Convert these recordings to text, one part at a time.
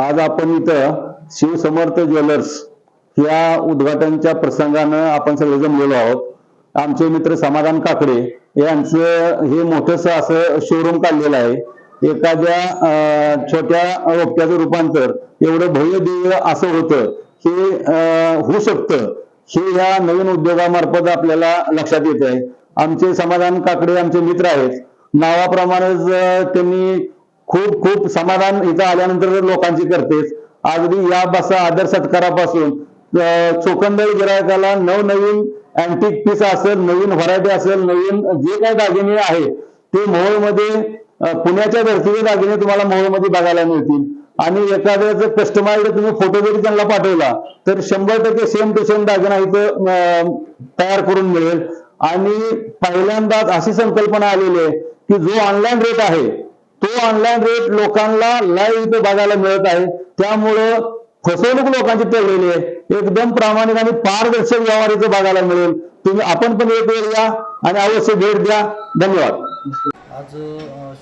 आज आपण इथं शिवसमर्थ ज्वेलर्स या उद्घाटनच्या प्रसंगानं आपण सगळे जमलेलो आहोत. आमचे मित्र समाधान काकडे यांचं हे मोठस असं शोरूम काढलेलं आहे. एखाद्या छोट्या रोपट्याचं रूपांतर एवढं भव्य दिव्य असं होतं हे अं, होऊ शकतं. हे या नवीन उद्योगामार्फत आपल्याला लक्षात येत आहे आमचे समाधान काकडे आमचे मित्र आहेत. नावाप्रमाणेच त्यांनी खूप खूप समाधान इथं आल्यानंतर लोकांची करतेस. अगदी या बसा आदर सत्कारापासून अं, ग्राहकाला गिरायकाला नवनवीन अँटिक पीस असेल नवीन व्हरायटी असेल नवीन जे काही दागिने आहे ते मोहोळमध्ये पुण्याच्या धर्तीचे दागिने तुम्हाला मोहोळमध्ये बघायला मिळतील. आणि एखाद्याचं कस्टमाइज तुम्ही फोटो जरी त्यांना पाठवला तर शंभर टक्के सेम टू सेम दागिना इथं तयार करून मिळेल. आणि पहिल्यांदाच अशी संकल्पना आलेली आहे की जो ऑनलाईन रेट आहे तो ऑनलाईन रेट लोकांना लाईव्ह इथे बघायला मिळत आहे. त्यामुळं फसवणूक लोकांची टळलेली आहे. एकदम प्रामाणिक आणि पारदर्शक व्यवहार इथे बघायला मिळेल. तुम्ही आपण पण एक वेळ या आणि अवश्य भेट द्या. धन्यवाद. आज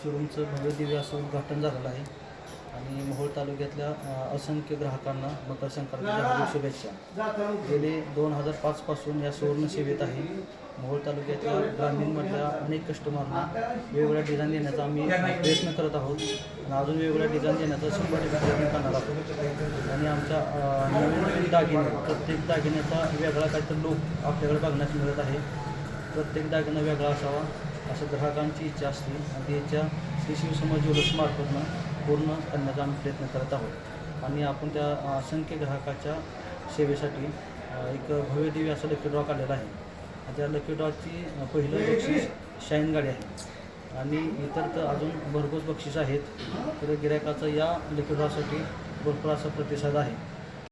शोरूमचं भव्य दिव्य असं उद्घाटन झालेलं आहे. आणि मोहोळ तालुक्यातल्या असंख्य ग्राहकांना मकर संक्रांतीच्या हार्दिक शुभेच्छा. गेले दोन हजार पाचपासून या सुवर्ण सेवेत आहे. मोहोळ तालुक्यातल्या ग्रामीणमधल्या अनेक कस्टमरना वेगवेगळ्या डिझाईन देण्याचा आम्ही प्रयत्न करत आहोत. आणि अजून वेगवेगळ्या डिझाईन देण्याचा शंभर टक्के प्रयत्न करणार आहोत. आणि आमच्या नवीन नवीन दागिने प्रत्येक दागिन्याचा वेगळा काहीतरी लोक आपल्याकडे बघण्यास मिळत आहे. प्रत्येक दागिना वेगळा असावा असं ग्राहकांची इच्छा असते. आणि त्याच्या इच्छा श्री शिवसमाज ज्वेलर्समार्फतनं पूर्ण करण्याचा आम्ही प्रयत्न करत आहोत. आणि आपण त्या असंख्य ग्राहकाच्या सेवेसाठी एक भव्यदेवी असं लकी ड्रॉ काढलेला आहे. त्या लकी ड्रॉची पहिलं बक्षीस शाईन गाडी आहे. आणि इतर तर अजून भरघोस बक्षीस आहेत. तर गिरायकाचं या लकी ड्रॉसाठी भरपूर असा प्रतिसाद आहे.